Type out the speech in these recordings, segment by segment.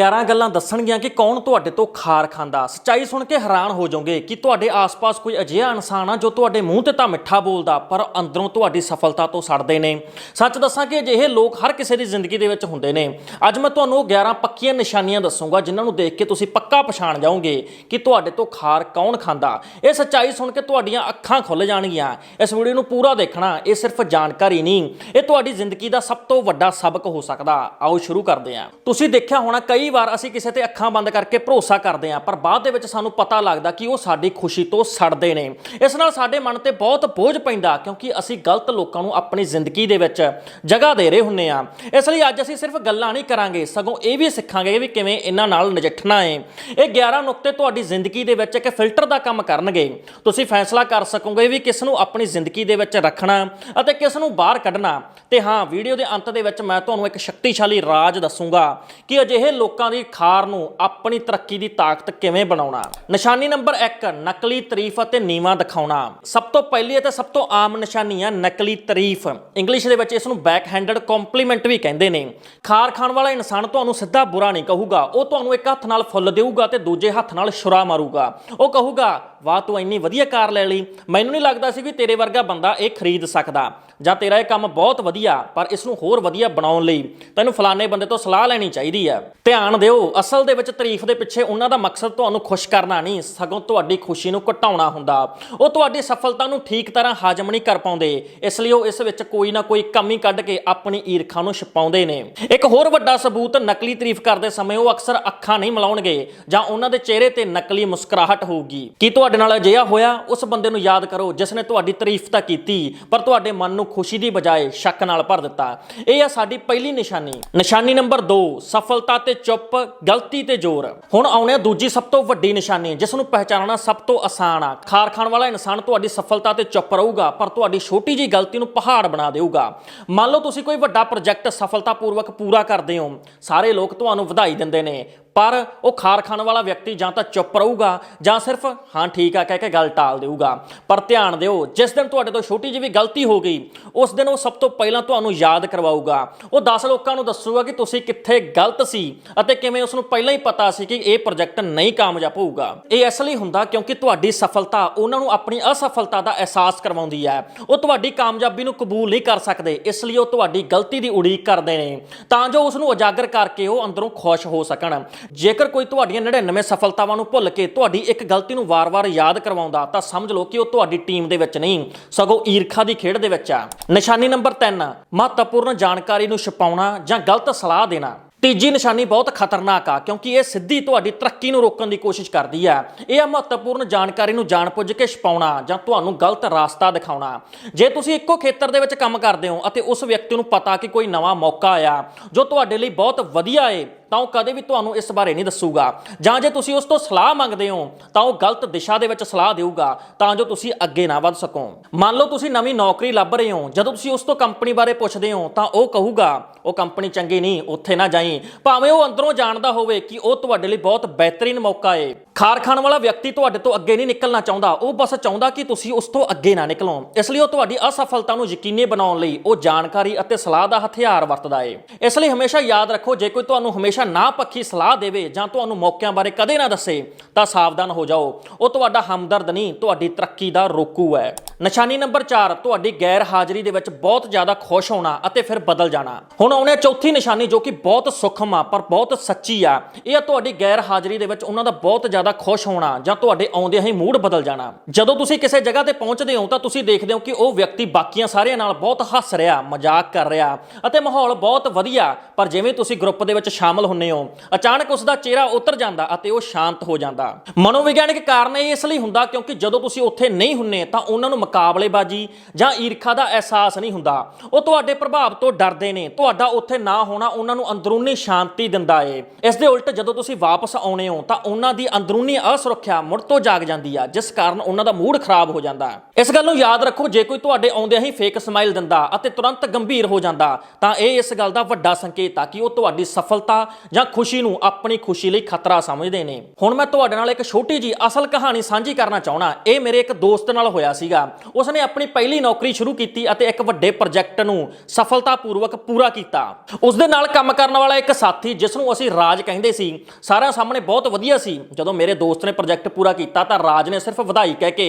11 ਗੱਲਾਂ ਦੱਸਣਗੀਆਂ ਕਿ ਕੌਣ ਤੁਹਾਡੇ ਤੋਂ ਖਾਰ ਖਾਂਦਾ। ਸੱਚਾਈ ਸੁਣ ਕੇ ਹੈਰਾਨ ਹੋ ਜਾਓਗੇ ਕਿ ਤੁਹਾਡੇ ਆਸ-ਪਾਸ ਕੋਈ ਅਜਿਹਾ ਇਨਸਾਨ ਆ ਜੋ ਤੁਹਾਡੇ ਮੂੰਹ ਤੇ ਤਾਂ ਮਿੱਠਾ ਬੋਲਦਾ, ਪਰ ਅੰਦਰੋਂ ਤੁਹਾਡੀ ਸਫਲਤਾ ਤੋਂ ਸੜਦੇ ਨੇ। ਸੱਚ ਦੱਸਾਂ ਕਿ ਅਜਿਹੇ ਲੋਕ ਹਰ ਕਿਸੇ ਦੀ ਜ਼ਿੰਦਗੀ ਦੇ ਵਿੱਚ ਹੁੰਦੇ ਨੇ। ਅੱਜ ਮੈਂ ਤੁਹਾਨੂੰ ਉਹ 11 ਪੱਕੀਆਂ ਨਿਸ਼ਾਨੀਆਂ ਦੱਸੂਗਾ, ਜਿਨ੍ਹਾਂ ਨੂੰ ਦੇਖ ਕੇ ਤੁਸੀਂ ਪੱਕਾ ਪਛਾਣ ਜਾਓਗੇ ਕਿ ਤੁਹਾਡੇ ਤੋਂ ਖਾਰ ਕੌਣ ਖਾਂਦਾ। ਇਹ ਸੱਚਾਈ ਸੁਣ ਕੇ ਤੁਹਾਡੀਆਂ ਅੱਖਾਂ ਖੁੱਲ ਜਾਣਗੀਆਂ। ਇਸ ਵੀਡੀਓ ਨੂੰ ਪੂਰਾ ਦੇਖਣਾ, ਇਹ ਸਿਰਫ ਜਾਣਕਾਰੀ ਨਹੀਂ, ਇਹ ਤੁਹਾਡੀ ਜ਼ਿੰਦਗੀ ਦਾ ਸਭ ਤੋਂ ਵੱਡਾ ਸਬਕ ਹੋ ਸਕਦਾ। ਆਓ ਸ਼ੁਰੂ ਕਰਦੇ ਹਾਂ। ਤੁਸੀਂ ਦੇਖਿਆ ਹੋਣਾ, ਕਈ ਵਾਰ ਅਸੀਂ ਕਿਸੇ ਤੇ ਅੱਖਾਂ ਬੰਦ ਕਰਕੇ ਭਰੋਸਾ ਕਰਦੇ ਹਾਂ, ਪਰ ਬਾਅਦ ਦੇ ਵਿੱਚ ਸਾਨੂੰ ਪਤਾ ਲੱਗਦਾ ਕਿ ਉਹ ਸਾਡੀ ਖੁਸ਼ੀ ਤੋਂ ਸੜਦੇ ਨੇ। ਇਸ ਨਾਲ ਸਾਡੇ ਮਨ ਤੇ ਬਹੁਤ ਬੋਝ ਪੈਂਦਾ, ਕਿਉਂਕਿ ਅਸੀਂ ਗਲਤ ਲੋਕਾਂ ਨੂੰ ਆਪਣੀ ਜ਼ਿੰਦਗੀ ਦੇ ਵਿੱਚ ਜਗ੍ਹਾ ਦੇ ਰਹੇ ਹੁੰਨੇ ਆ ਇਸ ਲਈ ਅੱਜ ਅਸੀਂ ਸਿਰਫ ਗੱਲਾਂ ਨਹੀਂ ਕਰਾਂਗੇ, ਸਗੋਂ ਇਹ ਵੀ ਸਿੱਖਾਂਗੇ ਵੀ ਕਿਵੇਂ ਇਹਨਾਂ ਨਾਲ ਨਜਿੱਠਣਾ ਹੈ। ਇਹ 11 ਨੁਕਤੇ ਤੁਹਾਡੀ ਜ਼ਿੰਦਗੀ ਦੇ ਵਿੱਚ ਇੱਕ ਫਿਲਟਰ ਦਾ ਕੰਮ ਕਰਨਗੇ। ਤੁਸੀਂ ਫੈਸਲਾ ਕਰ ਸਕੋਗੇ ਵੀ ਕਿਸ ਨੂੰ ਆਪਣੀ ਜ਼ਿੰਦਗੀ ਦੇ ਵਿੱਚ ਰੱਖਣਾ ਅਤੇ ਕਿਸ ਨੂੰ ਬਾਹਰ ਕੱਢਣਾ। ਤੇ ਹਾਂ, ਵੀਡੀਓ ਦੇ ਅੰਤ ਦੇ ਵਿੱਚ ਮੈਂ ਤੁਹਾਨੂੰ ਇੱਕ ਸ਼ਕਤੀਸ਼ਾਲੀ ਰਾਜ ਦੱਸੂਗਾ ਕਿ ਅਜਿਹੇ ਲੋਕ ਦੀ ਖਾਰ ਨੂੰ ਆਪਣੀ ਤਰੱਕੀ ਦੀ ਤਾਕਤ ਕਿਵੇਂ ਬਣਾਉਣਾ? ਨਿਸ਼ਾਨੀ ਨੰਬਰ 1 ਨਕਲੀ ਤਾਰੀਫ ਅਤੇ ਨੀਵਾ ਦਿਖਾਉਣਾ। ਸਭ ਤੋਂ ਪਹਿਲੀ ਅਤੇ ਸਭ ਤੋਂ ਆਮ ਨਿਸ਼ਾਨੀ ਹੈ ਨਕਲੀ ਤਾਰੀਫ। ਇੰਗਲਿਸ਼ ਦੇ ਵਿੱਚ ਇਸ ਨੂੰ ਬੈਕ ਹੈਂਡਡ ਕੰਪਲੀਮੈਂਟ ਵੀ ਕਹਿੰਦੇ ਨੇ। ਖਾਰ ਖਾਣ ਵਾਲਾ ਇਨਸਾਨ ਤੁਹਾਨੂੰ ਸਿੱਧਾ ਬੁਰਾ ਨਹੀਂ ਕਹੂਗਾ। ਉਹ ਤੁਹਾਨੂੰ ਇੱਕ ਹੱਥ ਨਾਲ ਫੁੱਲ ਦੇਊਗਾ ਤੇ ਦੂਜੇ ਹੱਥ ਨਾਲ ਛੁਰਾ ਮਾਰੂਗਾ। ਉਹ ਕਹੂਗਾ, ਵਾਹ, ਤੂੰ ਇੰਨੀ ਵਧੀਆ ਕਾਰ ਲੈ ਲਈ। ਮੈਨੂੰ ਨਹੀਂ ਲੱਗਦਾ ਸੀ ਵੀ ਤੇਰੇ ਵਰਗਾ ਬੰਦਾ ਇਹ ਖਰੀਦ ਸਕਦਾ। ਜਾਂ ਤੇਰਾ ਇਹ ਕੰਮ ਬਹੁਤ ਵਧੀਆ, ਪਰ ਇਸ ਨੂੰ ਹੋਰ ਵਧੀਆ ਬਣਾਉਣ ਲਈ ਤੈਨੂੰ ਫਲਾਣੇ ਬੰਦੇ ਤੋਂ ਸਲਾਹ ਲੈਣੀ ਚਾਹੀਦੀ ਹੈ। ਧਿਆਨ ਦਿਓ, ਅਸਲ ਦੇ ਵਿੱਚ ਤਾਰੀਫ ਦੇ ਪਿੱਛੇ ਉਹਨਾਂ ਦਾ ਮਕਸਦ ਤੁਹਾਨੂੰ ਖੁਸ਼ ਕਰਨਾ ਨਹੀਂ, ਸਗੋਂ ਤੁਹਾਡੀ ਖੁਸ਼ੀ ਨੂੰ ਘਟਾਉਣਾ ਹੁੰਦਾ। ਉਹ ਤੁਹਾਡੀ ਸਫਲਤਾ ਨੂੰ ਠੀਕ ਤਰ੍ਹਾਂ ਹਾਜ਼ਮ ਨਹੀਂ ਕਰ ਪਾਉਂਦੇ, ਇਸ ਲਈ ਉਹ ਇਸ ਵਿੱਚ ਕੋਈ ਨਾ ਕੋਈ ਕਮੀ ਕੱਢ ਕੇ ਆਪਣੀ ਈਰਖਾ ਨੂੰ ਛਪਾਉਂਦੇ ਨੇ। ਇੱਕ ਹੋਰ ਵੱਡਾ ਸਬੂਤ ਨਕਲੀ ਤਾਰੀਫ ਕਰਦੇ ਸਮੇਂ ਉਹ ਅਕਸਰ ਅੱਖਾਂ ਨਹੀਂ ਮਿਲਾਉਣਗੇ, ਜਾਂ ਉਹਨਾਂ ਦੇ ਚਿਹਰੇ ਤੇ ਨਕਲੀ ਮੁਸਕਰਾਹਟ ਹੋਊਗੀ। ਕੀ ਤੁਹਾਡੇ ਨਾਲ ਅਜਿਹਾ ਹੋਇਆ? ਉਸ ਬੰਦੇ ਨੂੰ ਯਾਦ ਕਰੋ, ਜਿਸ ਨੇ ਤੁਹਾਡੀ ਤਾਰੀਫ ਤਾਂ ਕੀਤੀ, ਪਰ ਤੁਹਾਡੇ ਮਨ ਨੂੰ ਖੁਸ਼ੀ ਦੀ ਬਜਾਏ ਸ਼ੱਕ ਨਾਲ ਭਰ ਦਿੱਤਾ। ਇਹ ਆ ਸਾਡੀ ਪਹਿਲੀ ਨਿਸ਼ਾਨੀ। ਨਿਸ਼ਾਨੀ ਨੰਬਰ 2 ਸਫਲਤਾ ਤੇ ਚੁੱਪ, ਗਲਤੀ ਤੇ ਜ਼ੋਰ। ਹੁਣ ਆਉਣੇ ਆ ਦੂਜੀ ਸਭ ਤੋਂ ਵੱਡੀ ਨਿਸ਼ਾਨੀ, ਜਿਸ ਨੂੰ ਪਹਿਚਾਨਣਾ ਸਭ ਤੋਂ ਆਸਾਨ ਆ। ਖਾਰ ਖਾਣ ਵਾਲਾ ਇਨਸਾਨ ਤੁਹਾਡੀ ਸਫਲਤਾ ਤੇ ਚੁੱਪ ਰਹੂਗਾ, ਪਰ ਤੁਹਾਡੀ ਛੋਟੀ ਜੀ ਗਲਤੀ ਨੂੰ ਪਹਾੜ ਬਣਾ ਦੇਊਗਾ। ਮੰਨ ਲਓ ਤੁਸੀਂ ਕੋਈ ਵੱਡਾ ਪ੍ਰੋਜੈਕਟ ਸਫਲਤਾਪੂਰਵਕ ਪੂਰਾ ਕਰਦੇ ਹੋ। ਸਾਰੇ ਲੋਕ ਤੁਹਾਨੂੰ ਵਧਾਈ ਦਿੰਦੇ ਨੇ। ਪਰ ਉਹ ਖਾਰ ਖਾਣ ਵਾਲਾ ਵਿਅਕਤੀ ਜਾਂ ਤਾਂ ਚੁੱਪ ਰਹੂਗਾ ਜਾਂ ਸਿਰਫ, ਹਾਂ ਠੀਕ ਆ, ਕਹਿ ਕੇ ਗੱਲ ਟਾਲ ਦੇਊਗਾ। ਪਰ ਧਿਆਨ ਦਿਓ, ਜਿਸ ਦਿਨ ਤੁਹਾਡੇ ਤੋਂ ਛੋਟੀ ਜਿਹੀ ਵੀ ਗਲਤੀ ਹੋ ਗਈ, ਉਸ ਦਿਨ ਉਹ ਸਭ ਤੋਂ ਪਹਿਲਾਂ ਤੁਹਾਨੂੰ ਯਾਦ ਕਰਵਾਊਗਾ। ਉਹ 10 ਲੋਕਾਂ ਨੂੰ ਦੱਸੂਗਾ ਕਿ ਤੁਸੀਂ ਕਿੱਥੇ ਗਲਤ ਸੀ ਅਤੇ ਕਿਵੇਂ ਉਸ ਨੂੰ ਪਹਿਲਾਂ ਹੀ ਪਤਾ ਸੀ ਕਿ ਇਹ ਪ੍ਰੋਜੈਕਟ ਨਹੀਂ ਕਾਮਯਾਬ ਹੋਊਗਾ। ਇਹ ਇਸ ਲਈ ਹੁੰਦਾ ਕਿਉਂਕਿ ਤੁਹਾਡੀ ਸਫਲਤਾ, ਉਹਨਾਂ ਨੂੰ ਆਪਣੀ ਅਸਫਲਤਾ ਦਾ ਅਹਿਸਾਸ ਕਰਵਾਉਂਦੀ ਹੈ। ਉਹ ਤੁਹਾਡੀ ਕਾਮਯਾਬੀ ਨੂੰ ਕਬੂਲ ਨਹੀਂ ਕਰ ਸਕਦੇ, ਇਸ ਲਈ ਉਹ ਤੁਹਾਡੀ ਗਲਤੀ ਦੀ ਉਡੀਕ ਕਰਦੇ ਨੇ। ਤਾਂ ਜੋ ਉਸ ਨੂੰ ਉਜਾਗਰ ਕਰਕੇ ਉਹ ਅੰਦਰੋਂ ਖੁਸ਼ ਹੋ ਸਕਣ। ਜੇਕਰ ਕੋਈ ਤੁਹਾਡੀਆਂ 99 ਸਫਲਤਾਵਾਂ ਨੂੰ ਭੁੱਲ ਕੇ ਤੁਹਾਡੀ ਇੱਕ ਗਲਤੀ ਨੂੰ ਵਾਰ-ਵਾਰ ਯਾਦ ਕਰਵਾਉਂਦਾ, ਤਾਂ ਸਮਝ ਲਓ ਕਿ ਉਹ ਤੁਹਾਡੀ ਟੀਮ ਦੇ ਵਿੱਚ ਨਹੀਂ, ਸਗੋਂ ਈਰਖਾ ਦੀ ਖੇਡ ਦੇ ਵਿੱਚ ਆ। ਨਿਸ਼ਾਨੀ ਨੰਬਰ 3 ਮਹੱਤਵਪੂਰਨ ਜਾਣਕਾਰੀ ਨੂੰ ਛੁਪਾਉਣਾ ਜਾਂ ਗਲਤ ਸਲਾਹ ਦੇਣਾ। ਤੀਜੀ ਨਿਸ਼ਾਨੀ ਬਹੁਤ ਖਤਰਨਾਕ ਆ, ਕਿਉਂਕਿ ਇਹ ਸਿੱਧੀ ਤੁਹਾਡੀ ਤਰੱਕੀ ਨੂੰ ਰੋਕਣ ਦੀ ਕੋਸ਼ਿਸ਼ ਕਰਦੀ ਆ। ਇਹ ਆ ਮਹੱਤਵਪੂਰਨ ਜਾਣਕਾਰੀ ਨੂੰ ਜਾਣਬੁੱਝ ਕੇ ਛਪਾਉਣਾ ਜਾਂ ਤੁਹਾਨੂੰ ਗਲਤ ਰਾਸਤਾ ਦਿਖਾਉਣਾ। ਜੇ ਤੁਸੀਂ ਇੱਕੋ ਖੇਤਰ ਦੇ ਵਿੱਚ ਕੰਮ ਕਰਦੇ ਹੋ ਅਤੇ ਉਸ ਵਿਅਕਤੀ ਨੂੰ ਪਤਾ ਕਿ ਕੋਈ ਨਵਾਂ ਮੌਕਾ ਆਇਆ ਜੋ ਤੁਹਾਡੇ ਲਈ ਬਹੁਤ ਵਧੀਆ ਏ ਤਾਂ ਉਹ ਕਦੇ ਵੀ ਤੁਹਾਨੂੰ ਇਸ ਬਾਰੇ ਨਹੀਂ ਦੱਸੂਗਾ। ਜਾਂ ਜੇ ਤੁਸੀਂ ਉਸ ਤੋਂ ਸਲਾਹ ਮੰਗਦੇ ਹੋ, ਤਾਂ ਉਹ ਗਲਤ ਦਿਸ਼ਾ ਦੇ ਵਿੱਚ ਸਲਾਹ ਦੇਊਗਾ, ਤਾਂ ਜੋ ਤੁਸੀਂ ਅੱਗੇ ਨਾ ਵੱਧ ਸਕੋ। ਮੰਨ ਲਓ ਤੁਸੀਂ ਨਵੀਂ ਨੌਕਰੀ ਲੱਭ ਰਹੇ ਹੋ, ਜਦੋਂ ਤੁਸੀਂ ਉਸ ਤੋਂ ਕੰਪਨੀ ਬਾਰੇ ਪੁੱਛਦੇ ਹੋ, ਤਾਂ ਉਹ ਕਹੂਗਾ, ਉਹ ਕੰਪਨੀ ਚੰਗੀ ਨਹੀਂ, ਉੱਥੇ ਨਾ ਜਾਈ। ਭਾਵੇਂ ਉਹ ਅੰਦਰੋਂ ਜਾਣਦਾ ਹੋਵੇ ਕਿ ਉਹ ਤੁਹਾਡੇ ਲਈ ਬਹੁਤ ਬਿਹਤਰੀਨ ਮੌਕਾ ਏ। ਖਾਰ ਖਾਣ ਵਾਲਾ ਵਿਅਕਤੀ ਤੁਹਾਡੇ ਤੋਂ ਅੱਗੇ ਨਹੀਂ ਨਿਕਲਣਾ ਚਾਹੁੰਦਾ। ਉਹ ਬਸ ਚਾਹੁੰਦਾ ਕਿ ਤੁਸੀਂ ਉਸ ਤੋਂ ਅੱਗੇ ਨਾ ਨਿਕਲੋ। ਇਸ ਲਈ ਉਹ ਤੁਹਾਡੀ ਅਸਫਲਤਾ ਨੂੰ ਯਕੀਨੀ ਬਣਾਉਣ ਲਈ ਉਹ ਜਾਣਕਾਰੀ ਅਤੇ ਸਲਾਹ ਦਾ ਹਥਿਆਰ ਵਰਤਦਾ ਏ। ਇਸ ਲਈ ਹਮੇਸ਼ਾ ਯਾਦ ਰੱਖੋ, ਜੇ ਕੋਈ ਤੁਹਾਨੂੰ ਹਮੇਸ਼ਾ ਨਾ ਪੱਖੀ ਸਲਾਹ ਦੇਵੇ ਜਾਂ ਤੁਹਾਨੂੰ ਮੌਕਿਆਂ ਬਾਰੇ ਕਦੇ ਨਾ ਦੱਸੇ, ਤਾਂ ਸਾਵਧਾਨ ਹੋ ਜਾਓ। ਉਹ ਤੁਹਾਡਾ ਹਮਦਰਦ ਨਹੀਂ, ਤੁਹਾਡੀ ਤਰੱਕੀ ਦਾ ਰੋਕੂ ਹੈ। ਨਿਸ਼ਾਨੀ ਨੰਬਰ 4 ਤੁਹਾਡੀ ਗੈਰ ਹਾਜ਼ਰੀ ਦੇ ਵਿੱਚ ਬਹੁਤ ਜ਼ਿਆਦਾ ਖੁਸ਼ ਹੋਣਾ ਅਤੇ ਫਿਰ ਬਦਲ ਜਾਣਾ। ਹੁਣ ਆਉਣੇ ਚੌਥੀ ਨਿਸ਼ਾਨੀ ਜੋ ਕਿ ਬਹੁਤ ਸੂਖਮ ਆ, ਪਰ ਬਹੁਤ ਸੱਚੀ ਆ। ਇਹ ਆ ਤੁਹਾਡੀ ਗੈਰ ਹਾਜ਼ਰੀ ਦੇ ਵਿੱਚ ਉਹਨਾਂ ਦਾ ਬਹੁਤ ਜ਼ਿਆਦਾ ਖੁਸ਼ ਹੋਣਾ ਜਾਂ ਤੁਹਾਡੇ ਆਉਂਦਿਆਂ ਹੀ ਮੂਡ ਬਦਲ ਜਾਣਾ। ਜਦੋਂ ਤੁਸੀਂ ਕਿਸੇ ਜਗ੍ਹਾ ਤੇ ਪਹੁੰਚਦੇ ਹੋ ਤਾਂ ਤੁਸੀਂ ਦੇਖਦੇ ਹੋ ਕਿ ਉਹ ਵਿਅਕਤੀ ਬਾਕੀਆਂ ਸਾਰਿਆਂ ਨਾਲ ਬਹੁਤ ਹੱਸ ਰਿਹਾ, ਮਜ਼ਾਕ ਕਰ ਰਿਹਾ ਅਤੇ ਮਾਹੌਲ ਬਹੁਤ ਵਧੀਆ। ਪਰ ਜਿਵੇਂ ਤੁਸੀਂ ਗਰੁੱਪ ਦੇ ਵਿੱਚ ਸ਼ਾਮਲ ਹੁੰਨੇ ਹੋ, ਅਚਾਨਕ ਉਸ ਦਾ ਚਿਹਰਾ ਉਤਰ ਜਾਂਦਾ ਅਤੇ ਉਹ ਸ਼ਾਂਤ ਹੋ ਜਾਂਦਾ। ਮਨੋਵਿਗਿਆਨਿਕ ਕਾਰਨ ਇਹ ਇਸ ਲਈ ਹੁੰਦਾ ਕਿਉਂਕਿ ਜਦੋਂ ਤੁਸੀਂ ਉੱਥੇ ਨਹੀਂ ਹੁੰਨੇ ਤਾਂ ਉਹਨਾਂ ਨੂੰ ਮੁਕਾਬਲੇਬਾਜ਼ੀ ਜਾਂ ਈਰਖਾ ਦਾ ਅਹਿਸਾਸ ਨਹੀਂ ਹੁੰਦਾ। ਉਹ ਤੁਹਾਡੇ ਪ੍ਰਭਾਵ ਤੋਂ ਡਰਦੇ ਨੇ, ਤੁਹਾਡਾ ਉੱਥੇ ਨਾ ਹੋਣਾ ਉਹਨਾਂ ਨੂੰ ਅੰਦਰੂਨੀ ਸ਼ਾਂਤੀ ਦਿੰਦਾ ਏ। ਇਸ ਦੇ ਉਲਟ ਜਦੋਂ ਤੁਸੀਂ ਵਾਪਸ ਆਉਣੇ ਹੋ ਤਾਂ ਉਹਨਾਂ ਦੀ ਅੰਦਰੂਨੀ ਅਸੁਰੱਖਿਆ ਮੁੜ ਤੋਂ ਜਾਗ ਜਾਂਦੀ ਆ, ਜਿਸ ਕਾਰਨ ਉਹਨਾਂ ਦਾ ਮੂਡ ਖਰਾਬ ਹੋ ਜਾਂਦਾ ਇਸ ਗੱਲ ਨੂੰ ਯਾਦ ਰੱਖੋ, ਜੇ ਕੋਈ ਤੁਹਾਡੇ ਆਉਂਦਿਆਂ ਹੀ ਫੇਕ ਸਮਾਈਲ ਦਿੰਦਾ ਅਤੇ ਤੁਰੰਤ ਗੰਭੀਰ ਹੋ ਜਾਂਦਾ, ਤਾਂ ਇਹ ਇਸ ਗੱਲ ਦਾ ਵੱਡਾ ਸੰਕੇਤ ਆ ਕਿ ਉਹ ਤੁਹਾਡੀ ਸਫਲਤਾ ਜਾਂ ਖੁਸ਼ੀ ਨੂੰ ਆਪਣੀ ਖੁਸ਼ੀ ਲਈ ਖਤਰਾ ਸਮਝਦੇ ਨੇ। ਹੁਣ ਮੈਂ ਤੁਹਾਡੇ ਨਾਲ ਇੱਕ ਛੋਟੀ ਜੀ ਅਸਲ ਕਹਾਣੀ ਸਾਂਝੀ ਕਰਨਾ ਚਾਹਣਾ ਇਹ ਮੇਰੇ ਇੱਕ ਦੋਸਤ ਨਾਲ ਹੋਇਆ ਸੀਗਾ। ਉਸਨੇ ਆਪਣੀ ਪਹਿਲੀ ਨੌਕਰੀ ਸ਼ੁਰੂ ਕੀਤੀ ਅਤੇ ਇੱਕ ਵੱਡੇ ਪ੍ਰੋਜੈਕਟ ਨੂੰ ਸਫਲਤਾਪੂਰਵਕ ਪੂਰਾ ਕੀਤਾ। ਉਸ ਦੇ ਨਾਲ ਕੰਮ ਕਰਨ ਵਾਲਾ ਇੱਕ ਸਾਥੀ, ਜਿਸ ਨੂੰ ਅਸੀਂ ਰਾਜ ਕਹਿੰਦੇ ਸੀ, ਸਾਰਿਆਂ ਸਾਹਮਣੇ ਬਹੁਤ ਵਧੀਆ ਸੀ। ਜਦੋਂ ਮੇਰੇ ਦੋਸਤ ਨੇ ਪ੍ਰੋਜੈਕਟ ਪੂਰਾ ਕੀਤਾ ਤਾਂ ਰਾਜ ਨੇ ਸਿਰਫ ਵਧਾਈ ਕਹਿ ਕੇ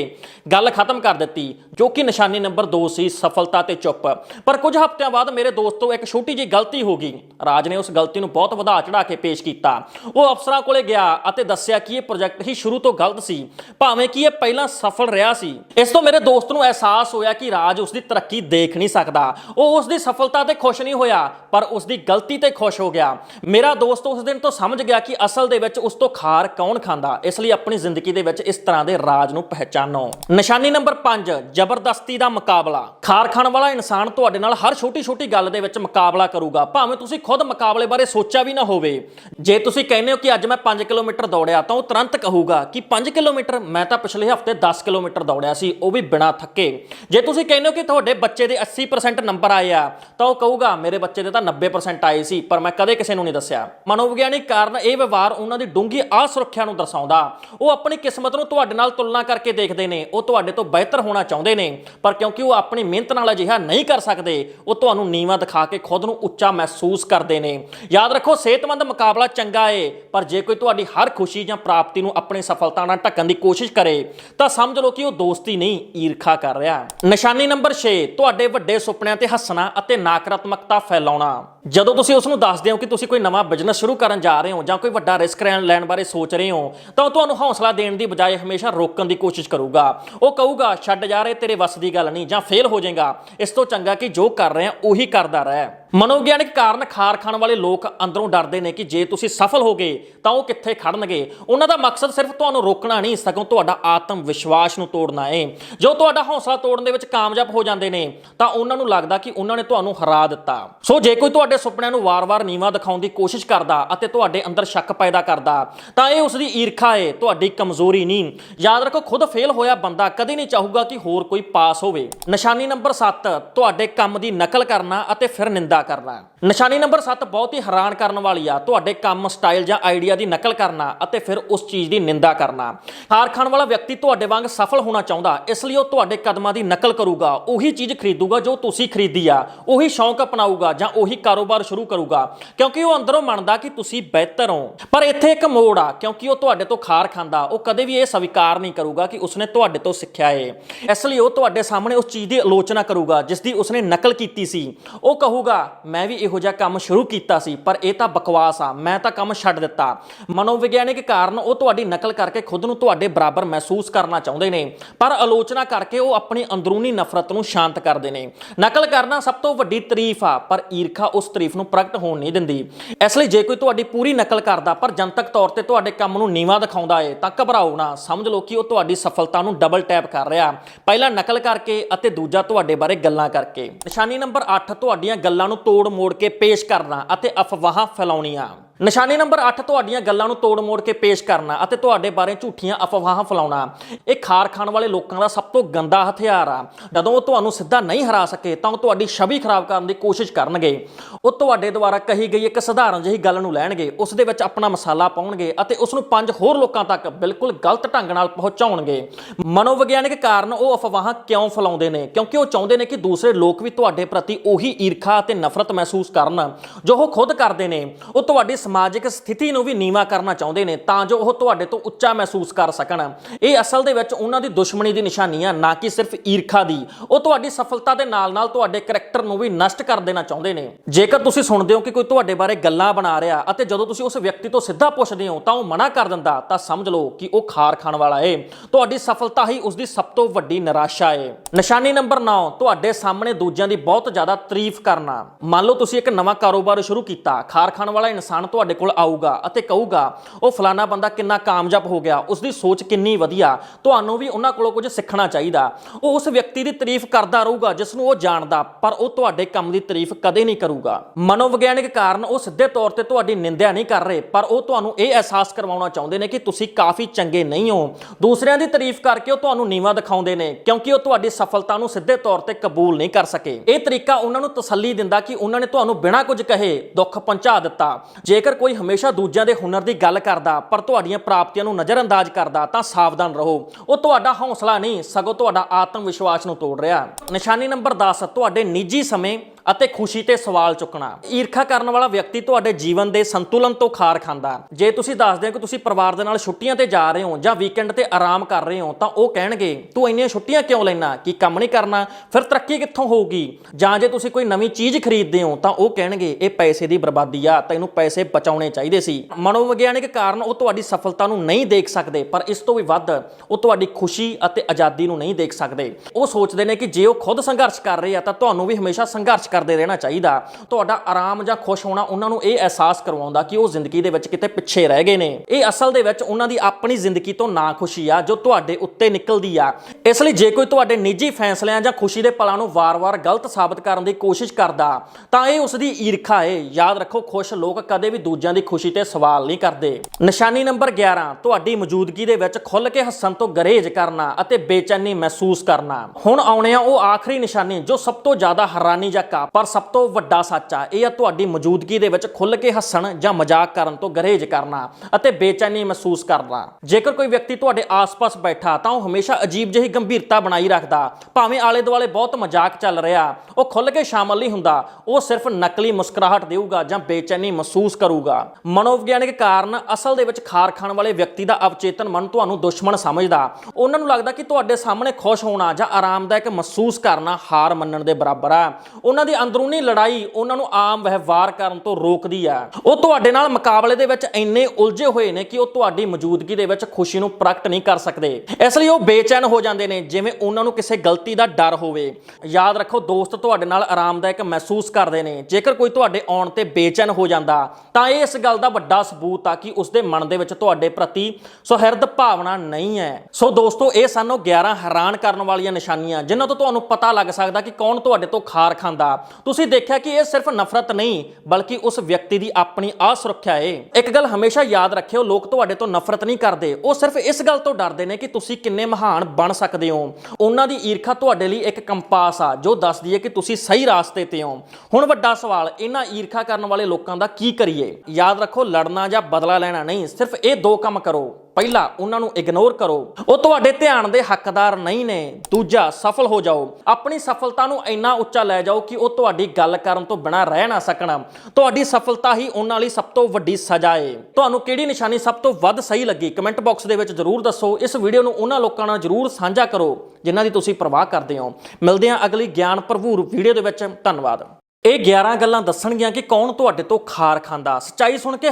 ਗੱਲ ਖਤਮ ਕਰ ਦਿੱਤੀ, ਜੋ ਕਿ ਨਿਸ਼ਾਨੀ ਨੰਬਰ 2 ਸੀ, ਸਫਲਤਾ ਤੇ ਚੁੱਪ। ਪਰ ਕੁਝ ਹਫ਼ਤਿਆਂ ਬਾਅਦ ਮੇਰੇ ਦੋਸਤ ਤੋਂ ਇੱਕ ਛੋਟੀ ਜਿਹੀ ਗਲਤੀ ਹੋ ਗਈ। ਰਾਜ ਨੇ ਉਸ ਗਲਤੀ ਨੂੰ ਬਹੁਤ ਵਧਾ ਚੜਾ ਕੇ ਪੇਸ਼ ਕੀਤਾ। ਉਹ ਅਫਸਰਾਂ ਕੋਲੇ ਗਿਆ ਅਤੇ ਦੱਸਿਆ ਕਿ ਇਹ ਪ੍ਰੋਜੈਕਟ ਹੀ ਸ਼ੁਰੂ ਤੋਂ ਗਲਤ ਸੀ, ਭਾਵੇਂ ਕਿ ਇਹ ਪਹਿਲਾਂ ਸਫਲ ਰਿਹਾ ਸੀ। ਇਸ ਤੋਂ ਮੇਰੇ ਦੋਸਤ ਨੂੰ ਅਹਿਸਾਸ ਹੋਇਆ ਕਿ ਰਾਜ ਉਸ ਦੀ ਤਰੱਕੀ ਦੇਖ ਨਹੀਂ ਸਕਦਾ। ਉਹ ਉਸ ਦੀ ਸਫਲਤਾ ਤੇ ਖੁਸ਼ ਨਹੀਂ ਹੋਇਆ, ਪਰ ਉਸ ਦੀ ਗਲਤੀ ਤੇ ਖੁਸ਼ ਹੋ ਗਿਆ। ਮੇਰਾ ਦੋਸਤ ਉਸ ਦਿਨ ਤੋਂ ਸਮਝ ਗਿਆ ਕਿ ਅਸਲ ਦੇ ਵਿੱਚ ਉਸ ਤੋਂ ਖਾਰ ਕੌਣ ਖਾਂਦਾ। ਇਸ ਲਈ ਆਪਣੀ ਜ਼ਿੰਦਗੀ ਦੇ ਵਿੱਚ ਇਸ ਤਰ੍ਹਾਂ ਦੇ ਰਾਜ ਨੂੰ ਪਹਿਚਾਨੋ। ਨਿਸ਼ਾਨੀ ਨੰਬਰ 5 ਜ਼ਬਰਦਸਤੀ ਦਾ ਮੁਕਾਬਲਾ। ਖਾਰ ਖਾਣ ਵਾਲਾ ਇਨਸਾਨ ਤੁਹਾਡੇ ਨਾਲ ਹਰ ਛੋਟੀ-ਛੋਟੀ ਗੱਲ ਦੇ ਵਿੱਚ ਮੁਕਾਬਲਾ ਕਰੂਗਾ। ਭਾਵੇਂ ਤੁਸੀਂ ਖੁਦ ਮੁਕਾਬਲੇ ਬਾਰੇ ਸੋਚਿਆ ਵੀ ਨਾ ਹੋਵੇ। ਜੇ ਤੁਸੀਂ ਕਹਿੰਦੇ ਹੋ ਕਿ ਅੱਜ ਮੈਂ 5 ਕਿਲੋਮੀਟਰ ਦੌੜਿਆ, ਤਾਂ ਉਹ ਤੁਰੰਤ ਕਹੂਗਾ ਕਿ 5 ਕਿਲੋਮੀਟਰ ਮੈਂ ਤਾਂ ਪਿਛਲੇ ਹਫ਼ਤੇ 10 ਕਿਲੋਮੀਟਰ ਦੌੜਿਆ ਸੀ, ਉਹ ਵੀ ਬਿਨਾਂ ਥੱਕੇ। ਜੇ ਤੁਸੀਂ ਕਹਿੰਦੇ ਹੋ ਕਿ ਤੁਹਾਡੇ ਬੱਚੇ ਦੇ 80% ਨੰਬਰ ਆਏ ਆ, ਤਾਂ ਉਹ ਕਹੂਗਾ, ਮੇਰੇ ਬੱਚੇ ਦੇ ਤਾਂ 90% ਆਏ ਸੀ, ਪਰ ਮੈਂ ਕਦੇ ਕਿਸੇ ਨੂੰ ਨਹੀਂ ਦੱਸਿਆ। ਮਨੋਵਿਗਿਆਨਿਕ ਕਾਰਨ ਇਹ ਵਿਵਹਾਰ ਉਹਨਾਂ ਦੀ ਡੂੰਘੀ ਅਸੁਰੱਖਿਆ ਨੂੰ ਦਰਸਾਉਂਦਾ ਉਹ ਆਪਣੀ ਕਿਸਮਤ ਨੂੰ ਤੁਹਾਡੇ ਨਾਲ ਤੁਲਨਾ ਕਰਕੇ ਦੇਖਦੇ ਨੇ। ਉਹ ਤੁਹਾਡੇ ਤੋਂ ਬਿਹਤਰ ਹੋਣਾ ਚਾਹੁੰਦੇ ਨੇ। ਪਰ ਕਿਉਂਕਿ ਉਹ ਆਪਣੀ ਮਿਹਨਤ ਨਾਲ ਅਜਿਹਾ ਨਹੀਂ ਕਰ ਸਕਦੇ, ਉਹ ਤੁਹਾਨੂੰ ਨੀਵਾਂ ਦਿਖਾ ਕੇ ਖੁਦ ਨੂੰ ਉੱਚਾ ਮਹਿਸੂਸ ਕਰਦੇ ਨੇ। ਯਾਦ ਰੱਖੋ, ਸਿਹਤਮੰਦ ਮੁਕਾਬਲਾ ਚੰਗਾ ਏ, ਪਰ ਜੇ ਕੋਈ ਤੁਹਾਡੀ ਹਰ ਖੁਸ਼ੀ ਜਾਂ ਪ੍ਰਾਪਤੀ ਨੂੰ ਆਪਣੀ ਸਫਲਤਾ ਨਾਲ ਢੱਕਣ ਦੀ ਕੋਸ਼ਿਸ਼ ਕਰੇ, ਤਾਂ ਸਮਝ ਲਓ ਕਿ ਉਹ ਦੋਸਤੀ ਨਹੀਂ, ਈਰਖਾ ਕਰ ਰਿਹਾ। ਨਿਸ਼ਾਨੀ ਨੰਬਰ 6 ਤੁਹਾਡੇ ਵੱਡੇ ਸੁਪਨਿਆਂ ਤੇ ਹੱਸਣਾ ਅਤੇ ਨਕਾਰਾਤਮਕਤਾ ਫੈਲਾਉਣਾ। ਜਦੋਂ ਤੁਸੀਂ ਉਸ ਨੂੰ ਦੱਸਦੇ ਹੋ ਕਿ ਤੁਸੀਂ ਕੋਈ ਨਵਾਂ ਬਿਜ਼ਨਸ ਸ਼ੁਰੂ ਕਰਨ ਜਾ ਰਹੇ ਹੋ ਜਾਂ ਕੋਈ ਵੱਡਾ ਰਿਸਕ ਲੈਣ ਬਾਰੇ ਸੋਚ ਰਹੇ ਹੋ, ਤਾਂ ਉਹ ਤੁਹਾਨੂੰ ਹੌਸਲਾ ਦੇਣ ਦੀ ਬਜਾਏ ਹਮੇਸ਼ਾ ਰੋਕਣ ਦੀ ਕੋਸ਼ਿਸ਼ ਕਰੂਗਾ। ਉਹ ਕਹੂਗਾ, ਛੱਡ ਜਾ ਰਹੇ ਤੇਰੇ ਵੱਸ ਦੀ ਗੱਲ ਨਹੀਂ ਜਾਂ ਫੇਲ ਹੋ ਜਾਏਗਾ। ਇਸ ਤੋਂ ਚੰਗਾ ਕਿ ਜੋ ਕਰ ਰਹੇ ਆ ਉਹੀ ਕਰਦਾ ਰਹਿ। ਮਨੋਵਿਗਿਆਨਿਕ ਕਾਰਨ ਖਾਰ ਖਾਣ ਵਾਲੇ ਲੋਕ ਅੰਦਰੋਂ ਡਰਦੇ ਨੇ ਕਿ ਜੇ ਤੁਸੀਂ ਸਫਲ ਹੋ ਗਏ ਤਾਂ ਉਹ ਕਿੱਥੇ ਖੜਨਗੇ। ਉਹਨਾਂ ਦਾ ਮਕਸਦ ਸਿਰਫ ਤੁਹਾਨੂੰ ਰੋਕਣਾ ਨਹੀਂ, ਸਗੋਂ ਤੁਹਾਡਾ ਆਤਮ ਵਿਸ਼ਵਾਸ ਨੂੰ ਤੋੜਨਾ ਹੈ ਜੋ ਤੁਹਾਡਾ ਹੌਸਲਾ ਤੋੜਨ ਦੇ ਵਿੱਚ ਕਾਮਯਾਬ ਹੋ ਜਾਂਦੇ ਨੇ, ਤਾਂ ਉਹਨਾਂ ਨੂੰ ਲੱਗਦਾ ਕਿ ਉਹਨਾਂ ਨੇ ਤੁਹਾਨੂੰ ਹਰਾ ਦਿੱਤਾ। ਸੋ ਜੇ ਕੋਈ ਤੁਹਾਡੇ ਸੁਪਨਿਆਂ ਨੂੰ ਵਾਰ-ਵਾਰ ਨੀਵਾਂ ਦਿਖਾਉਣ ਦੀ ਕੋਸ਼ਿਸ਼ ਕਰਦਾ ਅਤੇ ਤੁਹਾਡੇ ਅੰਦਰ ਸ਼ੱਕ ਪੈਦਾ ਕਰਦਾ, ਤਾਂ ਇਹ ਉਸ ਦੀ ਈਰਖਾ ਹੈ ਤੁਹਾਡੀ ਕਮਜ਼ੋਰੀ ਨਹੀਂ। ਯਾਦ ਰੱਖੋ, ਖੁਦ ਫੇਲ ਹੋਇਆ ਬੰਦਾ ਕਦੇ ਨਹੀਂ ਚਾਹੂਗਾ ਕਿ ਹੋਰ ਕੋਈ ਪਾਸ ਹੋਵੇ। ਨਿਸ਼ਾਨੀ ਨੰਬਰ 7 ਤੁਹਾਡੇ ਕੰਮ ਦੀ ਨਕਲ ਕਰਨਾ ਅਤੇ ਫਿਰ ਨਿੰਦਾ ਕਰਨਾ। ਨਿਸ਼ਾਨੀ ਨੰਬਰ 7 ਬਹੁਤ ਹੀ ਹੈਰਾਨ ਕਰਨ ਵਾਲੀ ਆ। ਤੁਹਾਡੇ ਕੰਮ, ਸਟਾਈਲ ਜਾਂ ਆਈਡੀਆ ਦੀ ਨਕਲ ਕਰਨਾ ਅਤੇ ਫਿਰ ਉਸ ਚੀਜ਼ ਦੀ ਨਿੰਦਾ ਕਰਨਾ। ਹਾਰ ਖਾਣ ਵਾਲਾ ਵਿਅਕਤੀ ਤੁਹਾਡੇ ਵਾਂਗ ਸਫਲ ਹੋਣਾ ਚਾਹੁੰਦਾ, ਇਸ ਲਈ ਉਹ ਤੁਹਾਡੇ ਕਦਮਾਂ ਦੀ ਨਕਲ ਕਰੂਗਾ। ਉਹੀ ਚੀਜ਼ ਖਰੀਦੂਗਾ ਜੋ ਤੁਸੀਂ ਖਰੀਦੀ ਆ। ਉਹੀ ਸ਼ੌਂਕ ਅਪਣਾਊਗਾ ਜਾਂ ਉਹੀ ਕਾਰੋਬਾਰ ਸ਼ੁਰੂ ਕਰੂਗਾ। ਕਿਉਂਕਿ ਉਹ ਅੰਦਰੋਂ ਮੰਨਦਾ ਕਿ ਤੁਸੀਂ ਬਿਹਤਰ ਹੋ। ਪਰ ਇੱਥੇ ਇੱਕ ਮੋੜ ਆ, ਕਿਉਂਕਿ ਉਹ ਤੁਹਾਡੇ ਤੋਂ ਖਾਰ ਖਾਂਦਾ। ਉਹ ਕਦੇ ਵੀ ਇਹ ਸਵੀਕਾਰ ਨਹੀਂ ਕਰੂਗਾ ਕਿ ਉਸਨੇ ਤੁਹਾਡੇ ਤੋਂ ਸਿੱਖਿਆ ਏ। ਇਸ ਲਈ ਉਹ ਤੁਹਾਡੇ ਸਾਹਮਣੇ ਉਸ ਚੀਜ਼ ਦੀ ਆਲੋਚਨਾ ਕਰੂਗਾ, ਜਿਸ ਦੀ ਉਸਨੇ ਨਕਲ ਕੀਤੀ ਸੀ। ਉਹ ਕਹੂਗਾ ਮੈਂ ਵੀ ਇਹੋ ਜਿਹਾ ਕੰਮ ਸ਼ੁਰੂ ਕੀਤਾ ਸੀ, ਪਰ ਇਹ ਤਾਂ ਬਕਵਾਸ ਆ। ਮੈਂ ਤਾਂ ਕੰਮ ਛੱਡ ਦਿੱਤਾ। ਮਨੋਵਿਗਿਆਨਿਕ ਕਾਰਨ ਉਹ ਤੁਹਾਡੀ ਨਕਲ ਕਰਕੇ ਖੁਦ ਨੂੰ ਤੁਹਾਡੇ ਬਰਾਬਰ ਮਹਿਸੂਸ ਕਰਨਾ ਚਾਹੁੰਦੇ ਨੇ, ਪਰ ਆਲੋਚਨਾ ਕਰਕੇ ਉਹ ਆਪਣੀ ਅੰਦਰੂਨੀ ਨਫ਼ਰਤ ਨੂੰ ਸ਼ਾਂਤ ਕਰਦੇ ਨੇ। ਨਕਲ ਕਰਨਾ ਸਭ ਤੋਂ ਵੱਡੀ ਤਾਰੀਫ ਆ, ਪਰ ਈਰਖਾ ਉਸ ਤਾਰੀਫ ਨੂੰ ਪ੍ਰਗਟ ਹੋਣ ਨਹੀਂ ਦਿੰਦੀ। ਇਸ ਲਈ ਜੇ ਕੋਈ ਤੁਹਾਡੀ ਪੂਰੀ ਨਕਲ ਕਰਦਾ, ਪਰ ਜਨਤਕ ਤੌਰ ਤੇ ਤੁਹਾਡੇ ਕੰਮ ਨੂੰ ਨੀਵਾ ਦਿਖਾਉਂਦਾ ਏ, ਤਾਂ ਘਬਰਾਓ ਨਾ। ਸਮਝ ਲਓ ਕਿ ਉਹ ਤੁਹਾਡੀ ਸਫਲਤਾ ਨੂੰ ਡਬਲ ਟੈਪ ਕਰ ਰਿਹਾ। ਪਹਿਲਾਂ ਨਕਲ ਕਰਕੇ ਅਤੇ ਦੂਜਾ ਤੁਹਾਡੇ ਬਾਰੇ ਗੱਲਾਂ ਕਰਕੇ। ਨਿਸ਼ਾਨੀ ਨੰਬਰ 8 ਤੁਹਾਡੀਆਂ ਗੱਲਾਂ ਨੂੰ ਤੋੜ ਮੋੜ ਕੇ ਪੇਸ਼ ਕਰਨਾ ਅਤੇ ਅਫਵਾਹਾਂ ਫੈਲਾਉਣੀਆਂ। ਨਿਸ਼ਾਨੀ ਨੰਬਰ 8 ਤੁਹਾਡੀਆਂ ਗੱਲਾਂ ਨੂੰ ਤੋੜ ਮੋੜ ਕੇ ਪੇਸ਼ ਕਰਨਾ ਅਤੇ ਤੁਹਾਡੇ ਬਾਰੇ ਝੂਠੀਆਂ ਅਫਵਾਹਾਂ ਫੈਲਾਉਣਾ, ਇਹ ਖਾਰ ਖਾਣ ਵਾਲੇ ਲੋਕਾਂ ਦਾ ਸਭ ਤੋਂ ਗੰਦਾ ਹਥਿਆਰ ਆ। ਜਦੋਂ ਉਹ ਤੁਹਾਨੂੰ ਸਿੱਧਾ ਨਹੀਂ ਹਰਾ ਸਕੇ, ਤਾਂ ਉਹ ਤੁਹਾਡੀ ਛਵੀ ਖਰਾਬ ਕਰਨ ਦੀ ਕੋਸ਼ਿਸ਼ ਕਰਨਗੇ। ਉਹ ਤੁਹਾਡੇ ਦੁਆਰਾ ਕਹੀ ਗਈ ਇੱਕ ਸਧਾਰਨ ਜਿਹੀ ਗੱਲ ਨੂੰ ਲੈਣਗੇ, ਉਸ ਦੇ ਵਿੱਚ ਆਪਣਾ ਮਸਾਲਾ ਪਾਉਣਗੇ ਅਤੇ ਉਸ ਨੂੰ ਪੰਜ ਹੋਰ ਲੋਕਾਂ ਤੱਕ ਬਿਲਕੁਲ ਗਲਤ ਢੰਗ ਨਾਲ ਪਹੁੰਚਾਉਣਗੇ। ਮਨੋਵਿਗਿਆਨਿਕ ਕਾਰਨ ਉਹ ਅਫਵਾਹਾਂ ਕਿਉਂ ਫੈਲਾਉਂਦੇ ਨੇ? ਕਿਉਂਕਿ ਉਹ ਚਾਹੁੰਦੇ ਨੇ ਕਿ ਦੂਸਰੇ ਲੋਕ ਵੀ ਤੁਹਾਡੇ ਪ੍ਰਤੀ ਉਹੀ ਈਰਖਾ ਅਤੇ ਨਫ਼ਰਤ ਮਹਿਸੂਸ ਕਰਨ, ਜੋ ਉਹ ਖੁਦ ਕਰਦੇ ਨੇ। ਉਹ ਤੁਹਾਡੀ ਸਮਾਜਿਕ ਸਥਿਤੀ ਨੂੰ ਵੀ ਨੀਵਾ ਕਰਨਾ ਚਾਹੁੰਦੇ ਨੇ ਤਾਂ ਜੋ ਉਹ ਤੁਹਾਡੇ ਤੋਂ ਉੱਚਾ ਮਹਿਸੂਸ ਕਰ ਸਕਣ। ਇਹ ਅਸਲ ਦੇ ਵਿੱਚ ਉਹਨਾਂ ਦੀ ਦੁਸ਼ਮਣੀ ਦੀ ਨਿਸ਼ਾਨੀ ਆ, ਨਾ ਕਿ ਸਿਰਫ ਈਰਖਾ ਦੀ। ਉਹ ਤੁਹਾਡੀ ਸਫਲਤਾ ਦੇ ਨਾਲ-ਨਾਲ ਤੁਹਾਡੇ ਕਰੈਕਟਰ ਨੂੰ ਵੀ ਨਸ਼ਟ ਕਰ ਦੇਣਾ ਚਾਹੁੰਦੇ ਨੇ। ਜੇਕਰ ਤੁਸੀਂ ਸੁਣਦੇ ਹੋ ਕਿ ਕੋਈ ਤੁਹਾਡੇ ਬਾਰੇ ਗੱਲਾਂ ਬਣਾ ਰਿਹਾ ਅਤੇ ਜਦੋਂ ਤੁਸੀਂ ਉਸ ਵਿਅਕਤੀ ਤੋਂ ਸਿੱਧਾ ਪੁੱਛਦੇ ਹੋ ਤਾਂ ਉਹ ਮਨਾ ਕਰ ਦਿੰਦਾ, ਤਾਂ ਸਮਝ ਲਓ ਕਿ ਉਹ ਖਾਰ ਖਾਣ ਵਾਲਾ ਏ। ਤੁਹਾਡੀ ਸਫਲਤਾ ਹੀ ਉਸ ਦੀ ਸਭ ਤੋਂ ਵੱਡੀ ਨਿਰਾਸ਼ਾ ਏ। ਨਿਸ਼ਾਨੀ ਨੰਬਰ 9 ਤੁਹਾਡੇ ਸਾਹਮਣੇ ਦੂਜਿਆਂ ਦੀ ਬਹੁਤ ਜ਼ਿਆਦਾ ਤਾਰੀਫ ਕਰਨਾ। ਮੰਨ ਲਓ ਤੁਸੀਂ ਇੱਕ ਨਵਾਂ ਕਾਰੋਬਾਰ ਸ਼ੁਰੂ ਕੀਤਾ। ਖਾਰ ਖਾਣ ਵਾਲਾ ਇਨਸਾਨ ਤੁਹਾਡੇ ਕੋਲ ਆਊਗਾ ਅਤੇ ਕਹੂਗਾ, ਉਹ ਫਲਾਣਾ ਬੰਦਾ ਕਿੰਨਾ ਕਾਮਯਾਬ ਹੋ ਗਿਆ ਉਸ ਦੀ ਸੋਚ ਕਿੰਨੀ ਵਧੀਆ, ਤੁਹਾਨੂੰ ਵੀ ਉਹਨਾਂ ਕੋਲੋਂ ਕੁਝ ਸਿੱਖਣਾ ਚਾਹੀਦਾ। ਉਹ ਉਸ ਵਿਅਕਤੀ ਦੀ ਤਾਰੀਫ ਕਰਦਾ ਰਹੂਗਾ, ਜਿਸ ਨੂੰ ਉਹ ਜਾਣਦਾ, ਪਰ ਉਹ ਤੁਹਾਡੇ ਕੰਮ ਦੀ ਤਾਰੀਫ ਕਦੇ ਨਹੀਂ ਕਰੂਗਾ। ਮਨੋਵਿਗਿਆਨਿਕ ਕਾਰਨ ਉਹ ਸਿੱਧੇ ਤੌਰ ਤੇ ਤੁਹਾਡੀ ਨਿੰਦਿਆ ਨਹੀਂ ਕਰ ਰਹੇ, ਪਰ ਉਹ ਤੁਹਾਨੂੰ ਇਹ ਅਹਿਸਾਸ ਕਰਵਾਉਣਾ ਚਾਹੁੰਦੇ ਨੇ ਕਿ ਤੁਸੀਂ ਕਾਫੀ ਚੰਗੇ ਨਹੀਂ ਹੋ। ਦੂਸਰਿਆਂ ਦੀ ਤਾਰੀਫ ਕਰਕੇ ਉਹ ਤੁਹਾਨੂੰ ਨੀਵਾ ਦਿਖਾਉਂਦੇ ਨੇ, ਕਿਉਂਕਿ ਉਹ ਤੁਹਾਡੀ ਸਫਲਤਾ ਨੂੰ ਸਿੱਧੇ ਤੌਰ ਤੇ ਕਬੂਲ ਨਹੀਂ ਕਰ ਸਕੇ। ਇਹ ਤਰੀਕਾ ਉਹਨਾਂ ਨੂੰ ਤਸੱਲੀ ਦਿੰਦਾ ਕਿ ਉਹਨਾਂ ਨੇ ਤੁਹਾਨੂੰ ਬਿਨਾਂ ਕੁਝ ਕਹੇ ਦੁੱਖ ਪਹੁੰਚਾ ਦਿੱਤਾ। ਜੇ ਜੇਕਰ ਕੋਈ ਹਮੇਸ਼ਾ ਦੂਜਿਆਂ ਦੇ ਹੁਨਰ ਦੀ ਗੱਲ ਕਰਦਾ, ਪਰ ਤੁਹਾਡੀਆਂ ਪ੍ਰਾਪਤੀਆਂ ਨੂੰ ਨਜ਼ਰਅੰਦਾਜ਼ ਕਰਦਾ, ਤਾਂ ਸਾਵਧਾਨ ਰਹੋ। ਉਹ ਤੁਹਾਡਾ ਹੌਸਲਾ ਨਹੀਂ, ਸਗੋਂ ਤੁਹਾਡਾ ਆਤਮ ਵਿਸ਼ਵਾਸ ਨੂੰ ਤੋੜ ਰਿਹਾ। ਨਿਸ਼ਾਨੀ ਨੰਬਰ 10 ਤੁਹਾਡੇ ਨਿੱਜੀ ਸਮੇਂ ਅਤੇ ਖੁਸ਼ੀ ਤੇ ਸਵਾਲ ਚੁੱਕਣਾ। ਈਰਖਾ ਕਰਨ ਵਾਲਾ ਵਿਅਕਤੀ ਤੁਹਾਡੇ ਜੀਵਨ ਦੇ ਸੰਤੁਲਨ ਤੋਂ ਖਾਰ ਖਾਂਦਾ ਜੇ ਤੁਸੀਂ ਦੱਸਦੇ ਹੋ ਕਿ ਤੁਸੀਂ ਪਰਿਵਾਰ ਦੇ ਨਾਲ ਛੁੱਟੀਆਂ ਤੇ ਜਾ ਰਹੇ ਹੋ ਜਾਂ ਵੀਕਐਂਡ ਤੇ ਆਰਾਮ ਕਰ ਰਹੇ ਹੋ, ਤਾਂ ਉਹ ਕਹਿਣਗੇ, ਤੂੰ ਇੰਨੀਆਂ ਛੁੱਟੀਆਂ ਕਿਉਂ ਲੈਣਾ ਕੀ ਕੰਮ ਨਹੀਂ ਕਰਨਾ? ਫਿਰ ਤਰੱਕੀ ਕਿੱਥੋਂ ਹੋਊਗੀ? ਜਾਂ ਜੇ ਤੁਸੀਂ ਕੋਈ ਨਵੀਂ ਚੀਜ਼ ਖਰੀਦਦੇ ਹੋ, ਤਾਂ ਉਹ ਕਹਿਣਗੇ, ਇਹ ਪੈਸੇ ਦੀ ਬਰਬਾਦੀ ਆ, ਤੈਨੂੰ ਪੈਸੇ ਬਚਾਉਣੇ ਚਾਹੀਦੇ ਸੀ। ਮਨੋਵਿਗਿਆਨਿਕ ਕਾਰਨ ਉਹ ਤੁਹਾਡੀ ਸਫਲਤਾ ਨੂੰ ਨਹੀਂ ਦੇਖ ਸਕਦੇ, ਪਰ ਇਸ ਤੋਂ ਵੀ ਵੱਧ ਉਹ ਤੁਹਾਡੀ ਖੁਸ਼ੀ ਅਤੇ ਆਜ਼ਾਦੀ ਨੂੰ ਨਹੀਂ ਦੇਖ ਸਕਦੇ। ਉਹ ਸੋਚਦੇ ਨੇ ਕਿ ਜੇ ਉਹ ਖੁਦ ਸੰਘਰਸ਼ ਕਰ ਰਹੇ ਆ, ਤਾਂ ਤੁਹਾਨੂੰ ਵੀ ਹਮੇਸ਼ਾ ਸੰਘਰਸ਼ ਕਰਦੇ ਰਹਿਣਾ ਚਾਹੀਦਾ। ਤੁਹਾਡਾ ਆਰਾਮ ਜਾਂ ਖੁਸ਼ ਹੋਣਾ ਉਹਨਾਂ ਨੂੰ ਇਹ ਅਹਿਸਾਸ ਕਰਵਾਉਂਦਾ ਕਿ ਉਹ ਜ਼ਿੰਦਗੀ ਦੇ ਵਿੱਚ ਕਿਤੇ ਪਿੱਛੇ ਰਹਿ ਗਏ ਨੇ। ਇਹ ਅਸਲ ਦੇ ਵਿੱਚ ਉਹਨਾਂ ਦੀ ਆਪਣੀ ਜ਼ਿੰਦਗੀ ਤੋਂ ਨਾ ਖੁਸ਼ੀ ਆ, ਜੋ ਤੁਹਾਡੇ ਉੱਤੇ ਨਿਕਲਦੀ ਆ। ਇਸ ਲਈ ਜੇ ਕੋਈ ਤੁਹਾਡੇ ਨਿੱਜੀ ਫੈਸਲਿਆਂ ਜਾਂ ਖੁਸ਼ੀ ਦੇ ਪਲਾਂ ਨੂੰ ਵਾਰ-ਵਾਰ ਗਲਤ ਸਾਬਤ ਕਰਨ ਦੀ ਕੋਸ਼ਿਸ਼ ਕਰਦਾ, ਤਾਂ ਇਹ ਉਸ ਦੀ ਈਰਖਾ ਏ। ਯਾਦ ਰੱਖੋ, ਖੁਸ਼ ਲੋਕ ਕਦੇ ਵੀ ਦੂਜਿਆਂ ਦੀ ਖੁਸ਼ੀ ਤੇ ਸਵਾਲ ਨਹੀਂ ਕਰਦੇ। ਨਿਸ਼ਾਨੀ ਨੰਬਰ 11 ਤੁਹਾਡੀ ਮੌਜੂਦਗੀ ਦੇ ਵਿੱਚ ਖੁੱਲ ਕੇ ਹੱਸਣ ਤੋਂ ਗਰੇਜ ਕਰਨਾ ਅਤੇ ਬੇਚੈਨੀ ਮਹਿਸੂਸ ਕਰਨਾ। ਹੁਣ ਆਉਣੇ ਆ ਉਹ ਆਖਰੀ ਨਿਸ਼ਾਨੀ, ਜੋ ਸਭ ਤੋਂ ਜ਼ਿਆਦਾ ਹੈਰਾਨੀਜਨਕ ਆ ਪਰ ਸਭ ਤੋਂ ਵੱਡਾ ਸੱਚ ਆ, ਇਹ ਆ ਤੁਹਾਡੀ ਮੌਜੂਦਗੀ ਦੇ ਵਿੱਚ ਖੁੱਲ ਕੇ ਹੱਸਣ ਜਾਂ ਮਜ਼ਾਕ ਕਰਨ ਤੋਂ ਗਰੇਜ ਕਰਨਾ ਅਤੇ ਬੇਚੈਨੀ ਮਹਿਸੂਸ ਕਰਨਾ। ਜੇਕਰ ਕੋਈ ਵਿਅਕਤੀ ਤੁਹਾਡੇ ਆਸ-ਪਾਸ ਬੈਠਾ, ਤਾਂ ਉਹ ਹਮੇਸ਼ਾ ਅਜੀਬ ਜਿਹੀ ਗੰਭੀਰਤਾ ਬਣਾਈ ਰੱਖਦਾ। ਭਾਵੇਂ ਆਲੇ-ਦੁਆਲੇ ਬਹੁਤ ਮਜ਼ਾਕ ਚੱਲ ਰਿਹਾ, ਉਹ ਖੁੱਲ ਕੇ ਸ਼ਾਮਲ ਨਹੀਂ ਹੁੰਦਾ। ਉਹ ਸਿਰਫ ਨਕਲੀ ਮੁਸਕਰਾਹਟ ਦੇਊਗਾ ਜਾਂ ਬੇਚੈਨੀ ਮਹਿਸੂਸ ਕਰੂਗਾ। ਮਨੋਵਿਗਿਆਨਿਕ ਕਾਰਨ ਅਸਲ ਦੇ ਵਿੱਚ ਖਾਰ ਖਾਣ ਵਾਲੇ ਵਿਅਕਤੀ ਦਾ ਅਵਚੇਤਨ ਮਨ ਤੁਹਾਨੂੰ ਦੁਸ਼ਮਣ ਸਮਝਦਾ। ਉਹਨਾਂ ਨੂੰ ਲੱਗਦਾ ਕਿ ਤੁਹਾਡੇ ਸਾਹਮਣੇ ਖੁਸ਼ ਹੋਣਾ ਜਾਂ ਆਰਾਮਦਾਇਕ ਮਹਿਸੂਸ ਕਰਨਾ ਹਾਰ ਮੰਨਣ ਦੇ ਬਰਾਬਰ ਆ। ਉਹਨਾਂ ਦੀ ਅੰਦਰੂਨੀ ਲੜਾਈ ਉਹਨਾਂ ਨੂੰ ਆਮ ਵਿਵਹਾਰ ਕਰਨ ਤੋਂ ਰੋਕਦੀ ਆ, ਉਹ ਤੁਹਾਡੇ ਨਾਲ ਮੁਕਾਬਲੇ ਦੇ ਵਿੱਚ ਇੰਨੇ ਉਲਝੇ ਹੋਏ ਨੇ ਕਿ ਉਹ ਤੁਹਾਡੀ ਮੌਜੂਦਗੀ ਦੇ ਵਿੱਚ ਖੁਸ਼ੀ ਨੂੰ ਪ੍ਰਗਟ ਨਹੀਂ ਕਰ ਸਕਦੇ। ਇਸ ਲਈ ਉਹ ਬੇਚੈਨ ਹੋ ਜਾਂਦੇ ਨੇ, ਜਿਵੇਂ ਉਹਨਾਂ ਨੂੰ ਕਿਸੇ ਗਲਤੀ ਦਾ ਡਰ ਹੋਵੇ। ਯਾਦ ਰੱਖੋ, ਦੋਸਤ ਤੁਹਾਡੇ ਨਾਲ ਆਰਾਮਦਾਇਕ ਮਹਿਸੂਸ ਕਰਦੇ ਨੇ। ਜੇਕਰ ਕੋਈ ਤੁਹਾਡੇ ਆਉਣ ਤੇ ਬੇਚੈਨ ਹੋ ਜਾਂਦਾ, ਤਾਂ ਇਹ ਇਸ ਗੱਲ ਦਾ ਵੱਡਾ ਸਬੂਤ ਆ ਕਿ ਉਸਦੇ ਮਨ ਦੇ ਵਿੱਚ ਤੁਹਾਡੇ ਪ੍ਰਤੀ ਸੁਹਿਰਦ ਭਾਵਨਾ ਨਹੀਂ ਹੈ। ਸੋ ਦੋਸਤੋ, ਇਹ ਸਾਨੂੰ 11 ਹੈਰਾਨ ਕਰਨ ਵਾਲੀਆਂ ਨਿਸ਼ਾਨੀਆਂ, ਜਿਨ੍ਹਾਂ ਤੋਂ ਤੁਹਾਨੂੰ ਪਤਾ ਲੱਗ ਸਕਦਾ ਕਿ ਕੌਣ ਤੁਹਾਡੇ ਤੋਂ ਖਾਰ ਖਾਂਦਾ। ਤੁਸੀਂ ਦੇਖਿਆ ਕਿ ਇਹ ਸਿਰਫ ਨਫ਼ਰਤ ਨਹੀਂ, ਬਲਕਿ ਉਸ ਵਿਅਕਤੀ ਦੀ ਆਪਣੀ ਅਸੁਰੱਖਿਆ ਹੈ ਇੱਕ ਗੱਲ ਹਮੇਸ਼ਾ ਯਾਦ ਰੱਖਿਓ, ਲੋਕ ਤੁਹਾਡੇ ਤੋਂ ਨਫ਼ਰਤ ਨਹੀਂ ਕਰਦੇ। ਉਹ ਸਿਰਫ ਇਸ ਗੱਲ ਤੋਂ ਡਰਦੇ ਨੇ ਕਿ ਤੁਸੀਂ ਕਿੰਨੇ ਮਹਾਨ ਬਣ ਸਕਦੇ ਹੋ। ਉਹਨਾਂ ਦੀ ਈਰਖਾ ਤੁਹਾਡੇ ਲਈ ਇੱਕ ਕੰਪਾਸ ਆ, ਜੋ ਦੱਸਦੀ ਹੈ ਕਿ ਤੁਸੀਂ ਸਹੀ ਰਾਸਤੇ ਤੇ ਹੋ। ਹੁਣ ਵੱਡਾ ਸਵਾਲ, ਇਹਨਾਂ ਈਰਖਾ ਕਰਨ ਵਾਲੇ ਲੋਕਾਂ ਦਾ ਕੀ ਕਰੀਏ? ਯਾਦ ਰੱਖੋ, ਲੜਨਾ ਜਾਂ ਬਦਲਾ ਲੈਣਾ ਨਹੀਂ, ਸਿਰਫ ਇਹ ਦੋ ਕੰਮ ਕਰੋ। ਪਹਿਲਾ ਉਹਨਾਂ ਨੂੰ ਇਗਨੋਰ ਕਰੋ। ਉਹ ਤੁਹਾਡੇ ਧਿਆਨ ਦੇ ਹੱਕਦਾਰ ਨਹੀਂ ਨੇ। ਦੂਜਾ, ਸਫਲ ਹੋ ਜਾਓ। ਆਪਣੀ ਸਫਲਤਾ ਨੂੰ ਇੰਨਾ ਉੱਚਾ ਲੈ ਜਾਓ ਕਿ ਉਹ ਤੁਹਾਡੀ ਗੱਲ ਕਰਨ ਤੋਂ ਬਿਨਾਂ ਰਹਿ ਨਾ ਸਕਣ। ਤੁਹਾਡੀ ਸਫਲਤਾ ਹੀ ਉਹਨਾਂ ਲਈ ਸਭ ਤੋਂ ਵੱਡੀ ਸਜ਼ਾ ਏ। ਤੁਹਾਨੂੰ ਕਿਹੜੀ ਨਿਸ਼ਾਨੀ ਸਭ ਤੋਂ ਵੱਧ ਸਹੀ ਲੱਗੀ? ਕਮੈਂਟ ਬਾਕਸ ਦੇ ਵਿੱਚ ਜਰੂਰ ਦੱਸੋ। ਇਸ ਵੀਡੀਓ ਨੂੰ ਉਹਨਾਂ ਲੋਕਾਂ ਨਾਲ ਜਰੂਰ ਸਾਂਝਾ ਕਰੋ, ਜਿਨ੍ਹਾਂ ਦੀ ਤੁਸੀਂ ਪਰਵਾਹ ਕਰਦੇ ਹੋ। ਮਿਲਦੇ ਹਾਂ ਅਗਲੀ ਗਿਆਨ ਭਰਪੂਰ ਵੀਡੀਓ ਦੇ ਵਿੱਚ। ਧੰਨਵਾਦ। ਇਹ 11 ਗੱਲਾਂ ਦੱਸਣਗੀਆਂ ਕਿ ਕੌਣ ਤੁਹਾਡੇ ਤੋਂ ਖਾਰ ਖਾਂਦਾ। ਸੱਚਾਈ ਸੁਣ ਕੇ